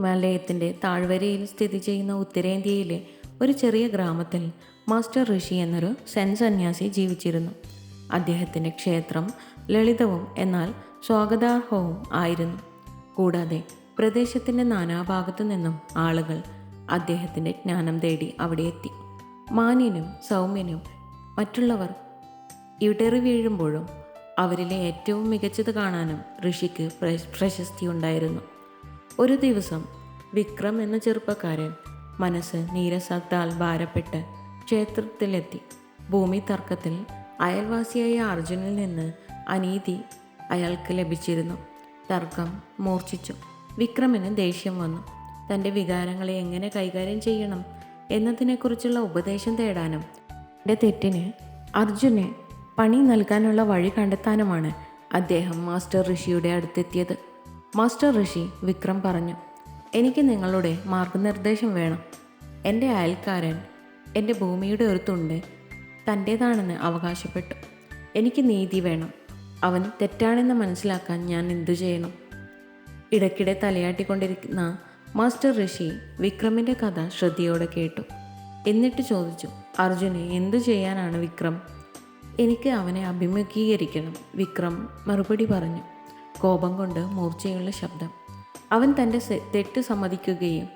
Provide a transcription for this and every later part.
ഹിമാലയത്തിന്റെ താഴ്വരയിൽ സ്ഥിതി ചെയ്യുന്ന ഉത്തരേന്ത്യയിലെ ഒരു ചെറിയ ഗ്രാമത്തിൽ മാസ്റ്റർ ഋഷി എന്നൊരു സെൻ സന്യാസി ജീവിച്ചിരുന്നു. അദ്ദേഹത്തിന്റെ ക്ഷേത്രം ലളിതവും എന്നാൽ സ്വാഗതാർഹവും ആയിരുന്നു. കൂടാതെ പ്രദേശത്തിന്റെ നാനാഭാഗത്തു നിന്നും ആളുകൾ അദ്ദേഹത്തിന്റെ ജ്ഞാനം തേടി അവിടെ എത്തി. മാന്യനും സൗമ്യനും മറ്റുള്ളവർ ഇടറി വീഴുമ്പോഴും അവരിലെ ഏറ്റവും മികച്ചത് കാണാനും ഋഷിക്ക് പ്രശസ്തിയുണ്ടായിരുന്നു ഒരു ദിവസം വിക്രം എന്ന ചെറുപ്പക്കാരൻ മനസ്സ് നീരസത്താൽ ഭാരപ്പെട്ട് ക്ഷേത്രത്തിലെത്തി. ഭൂമി തർക്കത്തിൽ അയൽവാസിയായ അർജുനിൽ നിന്ന് അനീതി അയാൾക്ക് ലഭിച്ചിരുന്നു. തർക്കം മൂർച്ഛിച്ചു. വിക്രമിന് ദേഷ്യം വന്നു. തന്റെ വികാരങ്ങളെ എങ്ങനെ കൈകാര്യം ചെയ്യണം എന്നതിനെക്കുറിച്ചുള്ള ഉപദേശം തേടാനും എന്റെ തെറ്റിന് അർജുന് പണി നൽകാനുള്ള വഴി കണ്ടെത്താനുമാണ് അദ്ദേഹം മാസ്റ്റർ ഋഷിയുടെ അടുത്തെത്തിയത്. മാസ്റ്റർ ഋഷി വിക്രം പറഞ്ഞു എനിക്ക് നിങ്ങളുടെ മാർഗനിർദ്ദേശം വേണം. എന്റെ അയൽക്കാരൻ എന്റെ ഭൂമിയുടെ ഒരു തുണ്ട് തന്റേതാണെന്ന് അവകാശപ്പെട്ടു. എനിക്ക് നീതി വേണം. അവൻ തെറ്റാണെന്ന് മനസ്സിലാക്കാൻ ഞാൻ എന്തു ചെയ്യണം ഇടയ്ക്കിടെ തലയാട്ടിക്കൊണ്ടിരിക്കുന്ന മാസ്റ്റർ ഋഷി വിക്രമിന്റെ കഥ ശ്രദ്ധയോടെ കേട്ടു. എന്നിട്ട് ചോദിച്ചു അർജുന് എന്തു ചെയ്യാനാണ് വിക്രം? എനിക്ക് അവനെ അഭിമുഖീകരിക്കണം വിക്രം മറുപടി പറഞ്ഞു. കോപം കൊണ്ട് മൂർച്ചയുള്ള ശബ്ദം. അവൻ തന്റെ തെറ്റ് സമ്മതിക്കുകയും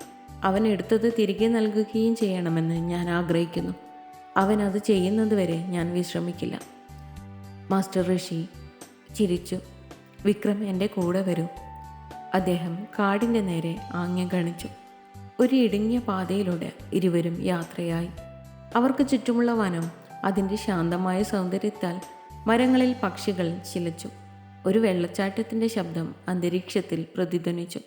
അവൻ എടുത്തത് തിരികെ നൽകുകയും ചെയ്യണമെന്ന് ഞാൻ ആഗ്രഹിക്കുന്നു. അവൻ അത് ചെയ്യുന്നതുവരെ ഞാൻ വിശ്രമിക്കില്ല. മാസ്റ്റർ ഋഷി ചിരിച്ചു. വിക്രം എന്റെ കൂടെ വരൂ. അദ്ദേഹം കാടിന്റെ നേരെ ആംഗ്യം കാണിച്ചു. ഒരു ഇടുങ്ങിയ പാതയിലൂടെ ഇരുവരും യാത്രയായി. അവർക്ക് ചുറ്റുമുള്ള വനം അതിന്റെ ശാന്തമായ സൗന്ദര്യത്താൽ മരങ്ങളിൽ പക്ഷികൾ ചിലച്ചു ഒരു വെള്ളച്ചാട്ടത്തിന്റെ ശബ്ദം അന്തരീക്ഷത്തിൽ പ്രതിധ്വനിച്ചു.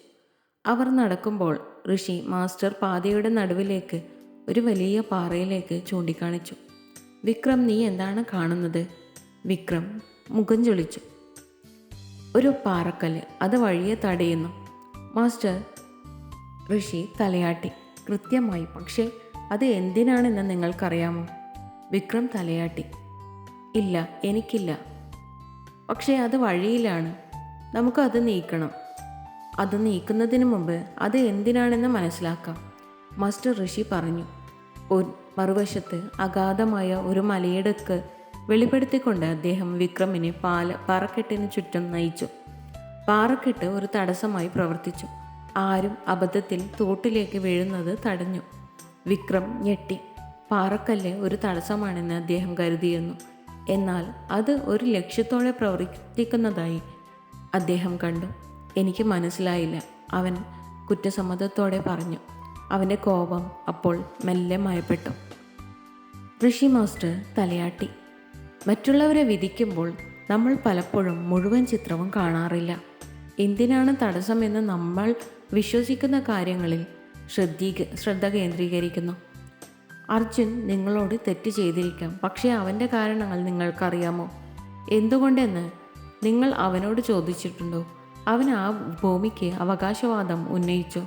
അവർ നടക്കുമ്പോൾ ഋഷി മാസ്റ്റർ പാതയുടെ നടുവിലേക്ക് ഒരു വലിയ പാറയിലേക്ക് ചൂണ്ടിക്കാണിച്ചു. വിക്രം നീ എന്താണ് കാണുന്നത്? വിക്രം മുഖം ചൊളിച്ചു. ഒരു പാറക്കല്ല്. അത് വഴിയെ തടയുന്നു. മാസ്റ്റർ ഋഷി തലയാട്ടി. കൃത്യമായി. പക്ഷേ അത് എന്തിനാണെന്ന് നിങ്ങൾക്കറിയാമോ? വിക്രം തലയാട്ടി. ഇല്ല എനിക്കില്ല. പക്ഷേ അത് വഴിയിലാണ്. നമുക്കത് നീക്കണം. അത് നീക്കുന്നതിന് മുമ്പ് അത് എന്തിനാണെന്ന് മനസ്സിലാക്കാം. മാസ്റ്റർ ഋഷി പറഞ്ഞു. ഒരു മറുവശത്ത് അഗാധമായ ഒരു മലയിടുക്ക് വെളിപ്പെടുത്തിക്കൊണ്ട് അദ്ദേഹം വിക്രമിനെ പാല പാറക്കെട്ടിന് ചുറ്റും നയിച്ചു. പാറക്കെട്ട് ഒരു തടസ്സമായി പ്രവർത്തിച്ചു. ആരും അബദ്ധത്തിൽ തോട്ടിലേക്ക് വീഴുന്നത് തടഞ്ഞു. വിക്രം ഞെട്ടി. പാറക്കല്ല് ഒരു തടസ്സമാണെന്ന് അദ്ദേഹം കരുതിയിരുന്നു. എന്നാൽ അത് ഒരു ലക്ഷ്യത്തോടെ പ്രവർത്തിക്കുന്നതായി അദ്ദേഹം കണ്ടു. എനിക്ക് മനസ്സിലായില്ല. അവൻ കുറ്റസമ്മതത്തോടെ പറഞ്ഞു. അവന്റെ കോപം അപ്പോൾ മെല്ലെ മയപ്പെട്ടു. ഋഷി മാസ്റ്റർ തലയാട്ടി. മറ്റുള്ളവരെ വിധിക്കുമ്പോൾ നമ്മൾ പലപ്പോഴും മുഴുവൻ ചിത്രവും കാണാറില്ല. എന്തിനാണ് തടസ്സമെന്ന് നമ്മൾ വിശ്വസിക്കുന്ന കാര്യങ്ങളിൽ ശ്രദ്ധീ ശ്രദ്ധ കേന്ദ്രീകരിക്കുന്നു. അർജുൻ നിങ്ങളോട് തെറ്റ് ചെയ്തിരിക്കാം. പക്ഷേ അവന്റെ കാരണങ്ങൾ നിങ്ങൾക്കറിയാമോ? എന്തുകൊണ്ടെന്ന് നിങ്ങൾ അവനോട് ചോദിച്ചിട്ടുണ്ടോ? അവൻ ആ ഭൂമിക്ക് അവകാശവാദം ഉന്നയിച്ചു.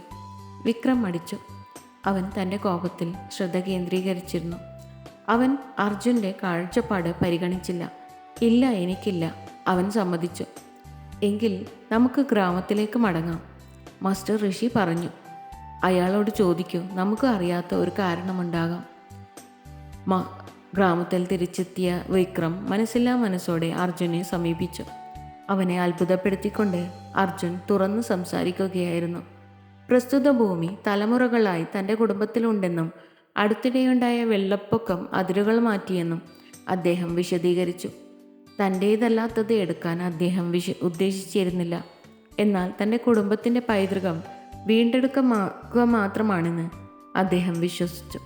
വിക്രം മടിച്ചു. അവൻ തന്റെ കോപത്തിൽ ശ്രദ്ധ കേന്ദ്രീകരിച്ചിരുന്നു. അവൻ അർജുന്റെ കാഴ്ചപ്പാട് പരിഗണിച്ചില്ല. ഇല്ല എനിക്കില്ല. അവൻ സമ്മതിച്ചു. എങ്കിൽ നമുക്ക് ഗ്രാമത്തിലേക്ക് മടങ്ങാം. മാസ്റ്റർ ഋഷി പറഞ്ഞു. അയാളോട് ചോദിക്കൂ നമുക്ക് അറിയാത്ത ഒരു കാരണമുണ്ടാകാം. ഗ്രാമത്തിൽ തിരിച്ചെത്തിയ വിക്രം മനസ്സില്ലാ മനസ്സോടെ അർജുനെ സമീപിച്ചു. അവനെ അത്ഭുതപ്പെടുത്തിക്കൊണ്ട് അർജുൻ തുറന്നു സംസാരിക്കുകയായിരുന്നു. പ്രസ്തുത ഭൂമി തലമുറകളായി തന്റെ കുടുംബത്തിലുണ്ടെന്നും അടുത്തിടെയുണ്ടായ വെള്ളപ്പൊക്കം അതിരുകൾ മാറ്റിയെന്നും അദ്ദേഹം വിശദീകരിച്ചു. തന്റേതല്ലാത്തത് എടുക്കാൻ അദ്ദേഹം വിശ ഉദ്ദേശിച്ചിരുന്നില്ല. എന്നാൽ തന്റെ കുടുംബത്തിന്റെ പൈതൃകം വീണ്ടെടുക്കുക മാത്രമാണെന്ന് അദ്ദേഹം വിശ്വസിച്ചു.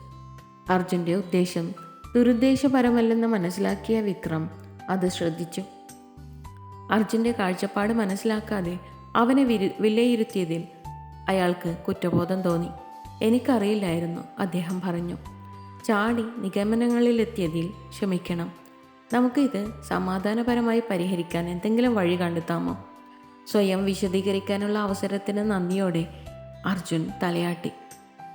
അർജുന്റെ ഉദ്ദേശം ദുരുദ്ദേശപരമല്ലെന്ന് മനസ്സിലാക്കിയ വിക്രം അത് ശ്രദ്ധിച്ചു. അർജുന്റെ കാഴ്ചപ്പാട് മനസ്സിലാക്കാതെ അവനെ വിരു വിലയിരുത്തിയതിൽ അയാൾക്ക് കുറ്റബോധം തോന്നി. എനിക്കറിയില്ലായിരുന്നു അദ്ദേഹം പറഞ്ഞു. ചാടി നിഗമനങ്ങളിലെത്തിയതിൽ ക്ഷമിക്കണം. നമുക്കിത് സമാധാനപരമായി പരിഹരിക്കാൻ എന്തെങ്കിലും വഴി കണ്ടെത്താമോ? സ്വയം വിശദീകരിക്കാനുള്ള അവസരത്തിന് നന്ദിയോടെ അർജുൻ തലയാട്ടി.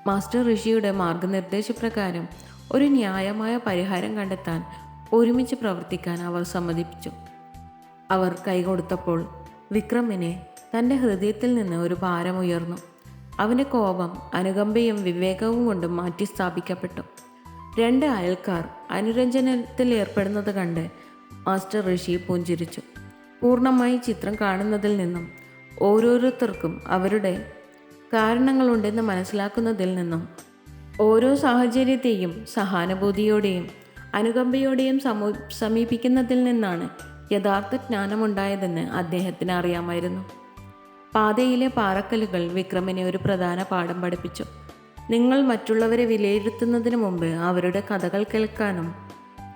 മാസ്റ്റർ ഋഷിയുടെ മാർഗനിർദ്ദേശപ്രകാരം ഒരു ന്യായമായ പരിഹാരം കണ്ടെത്താൻ ഒരുമിച്ച് പ്രവർത്തിക്കാൻ അവർ സമ്മതിപ്പിച്ചു. അവർ കൈകൊടുത്തപ്പോൾ വിക്രമിനെ തന്റെ ഹൃദയത്തിൽ നിന്ന് ഒരു ഭാരമുയർന്നു അവന്റെ കോപം അനുകമ്പയും വിവേകവും കൊണ്ട് മാറ്റി സ്ഥാപിക്കപ്പെട്ടു. രണ്ട് അയൽക്കാർ അനുരഞ്ജനത്തിൽ ഏർപ്പെടുന്നത് കണ്ട് മാസ്റ്റർ ഋഷി പുഞ്ചിരിച്ചു. പൂർണമായി ചിത്രം കാണുന്നതിൽ നിന്നും ഓരോരുത്തർക്കും അവരുടെ കാരണങ്ങളുണ്ടെന്ന് മനസ്സിലാക്കുന്നതിൽ നിന്നും ഓരോ സാഹചര്യത്തെയും സഹാനുഭൂതിയോടെയും അനുകമ്പയോടെയും സമൂ സമീപിക്കുന്നതിൽ നിന്നാണ് യഥാർത്ഥ ജ്ഞാനമുണ്ടായതെന്ന് അദ്ദേഹത്തിന് അറിയാമായിരുന്നു. പാതയിലെ പാറക്കല്ലുകൾ വിക്രമിനെ ഒരു പ്രധാന പാഠം പഠിപ്പിച്ചു. നിങ്ങൾ മറ്റുള്ളവരെ വിലയിരുത്തുന്നതിന് മുമ്പ് അവരുടെ കഥകൾ കേൾക്കാനും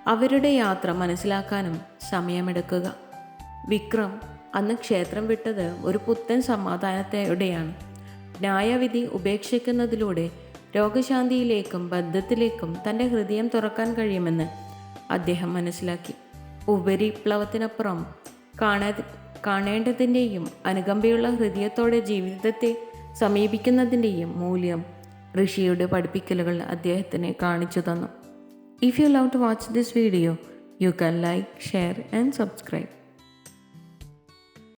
അവരുടെ യാത്ര മനസ്സിലാക്കാനും സമയമെടുക്കുക. വിക്രം അന്ന് ക്ഷേത്രം വിട്ടത് ഒരു പുത്തൻ സമാധാനത്തോടെയാണ്. ന്യായവിധി ഉപേക്ഷിക്കുന്നതിലൂടെ രോഗശാന്തിയിലേക്കും ബദ്ധത്തിലേക്കും തന്റെ ഹൃദയം തുറക്കാൻ കഴിയുമെന്ന് അദ്ദേഹം മനസ്സിലാക്കി. ഉപരിപ്ലവത്തിനപ്പുറം കാണ കാണേണ്ടതിന്റെയും അനുകമ്പയുള്ള ഹൃദയത്തോടെ ജീവിതത്തെ സമീപിക്കുന്നതിന്റെയും മൂല്യം ഋഷിയുടെ പഠിപ്പിക്കലുകൾ അദ്ദേഹത്തിന് കാണിച്ചു തന്നു. If you love to watch this video you can like share and subscribe